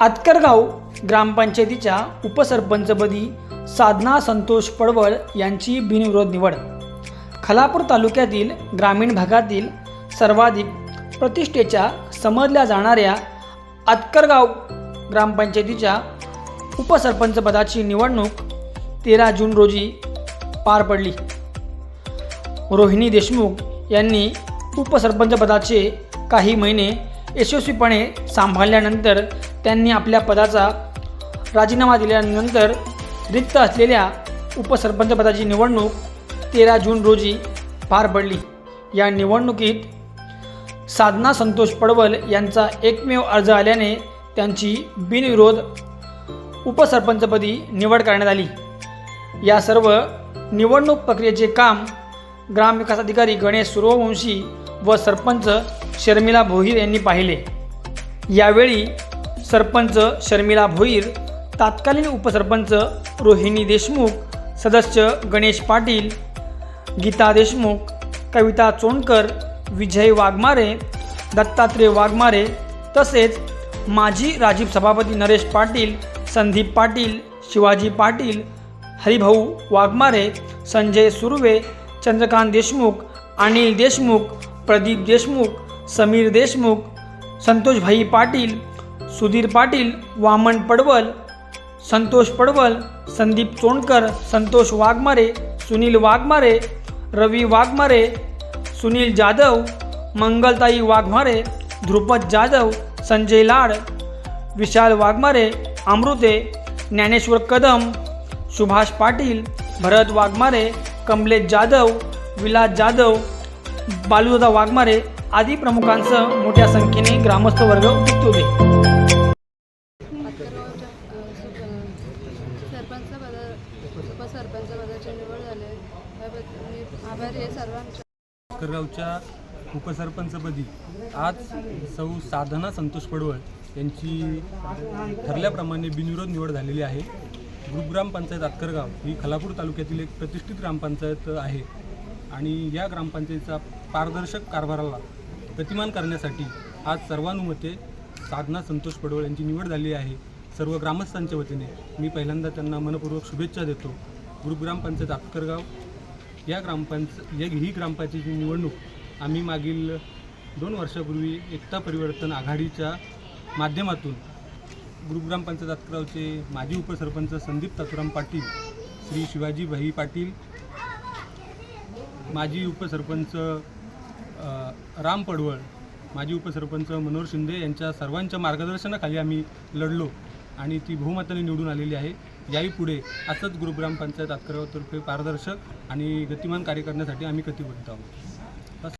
आतकरगाव ग्रामपंचायतीच्या उपसरपंचपदी साधना संतोष पडवळ यांची बिनविरोध निवड. खलापूर तालुक्यातील ग्रामीण भागातील सर्वाधिक प्रतिष्ठेच्या समजल्या जाणाऱ्या आतकरगाव ग्रामपंचायतीच्या उपसरपंचपदाची निवडणूक तेरा जून रोजी पार पडली. रोहिणी देशमुख यांनी उपसरपंचपदाचे काही महिने यशस्वीपणे सांभाळल्यानंतर त्यांनी आपल्या पदाचा राजीनामा दिल्यानंतर रिक्त असलेल्या उपसरपंचपदाची निवडणूक तेरा जून रोजी पार पडली. या निवडणुकीत साधना संतोष पडवल यांचा एकमेव अर्ज आल्याने त्यांची बिनविरोध उपसरपंचपदी निवड करण्यात आली. या सर्व निवडणूक प्रक्रियेचे काम ग्रामविकास अधिकारी गणेश सूर्यवंशी व सरपंच शर्मिला भोईर यांनी पाहिले. यावेळी सरपंच शर्मिला भोईर तात्कालीन उपसरपंच रोहिणी देशमुख सदस्य गणेश पाटील गीता देशमुख कविता चोंडकर विजय वाघमारे दत्तात्रय वाघमारे तसेच माजी राजीव सभापती नरेश पाटील संदीप पाटील शिवाजी पाटील हरिभाऊ वाघमारे संजय सुर्वे चंद्रकांत देशमुख अनिल देशमुख प्रदीप देशमुख समीर देशमुख संतोषभाई पाटील सुधीर पाटील वामन पडवल संतोष पडवल संदीप चोंडकर संतोष वाघमारे सुनील वाघमारे रवी वाघमारे सुनील जाधव मंगलताई वाघमारे ध्रुपद जाधव संजय लाड विशाल वाघमारे अमृते ज्ञानेश्वर कदम सुभाष पाटील भरत वाघमारे कमलेश जाधव विलास जाधव बालुदा वाघमारे आदी प्रमुखांसह मोठ्या संख्येने ग्रामस्थ वर्ग उपस्थित होते. सरपंच पदा उपसरपंच पदाची निवड झाली त्याबद्दल मी आभारी आहे सर्वांच्या उपसरपंचपदी आज सौ साधना संतोष पडवळ यांची ठरल्याप्रमाणे बिनविरोध निवड झालेली आहे. ग्रुपग्राम पंचायत आतकरगाव ही खलापूर तालुक्यातील एक प्रतिष्ठित ग्रामपंचायत आहे आणि या ग्रामपंचायतीचा पारदर्शक कारभाराला प्रतिमान करण्यासाठी आज सर्वानुमते साधना संतोष पडवळ यांची निवड झाली आहे. सर्व ग्रामस्थांच्या वतीने मी पहिल्यांदा त्यांना मनपूर्वक शुभेच्छा देतो. ग्रुपग्राम पंचायत या ग्रामपंच या ही ग्रामपंचायतीची निवडणूक आम्ही मागील दोन वर्षापूर्वी एकता परिवर्तन आघाडीच्या माध्यमातून गुरुग्राम पंचायत आतकरावचे माजी उपसरपंच संदीप तातुराम पाटील श्री शिवाजी भाई पाटील माजी उपसरपंच राम पडवळ माजी उपसरपंच मनोहर शिंदे यांच्या सर्वांच्या मार्गदर्शनाखाली आम्ही लढलो. आणि ती बहुमताने निवडून आलेली आहे. याही पुढे असंच गुरुग्राम पंचायत आतकरावतर्फे पारदर्शक आणि गतिमान कार्य करण्यासाठी आम्ही कटिबद्ध आहोत.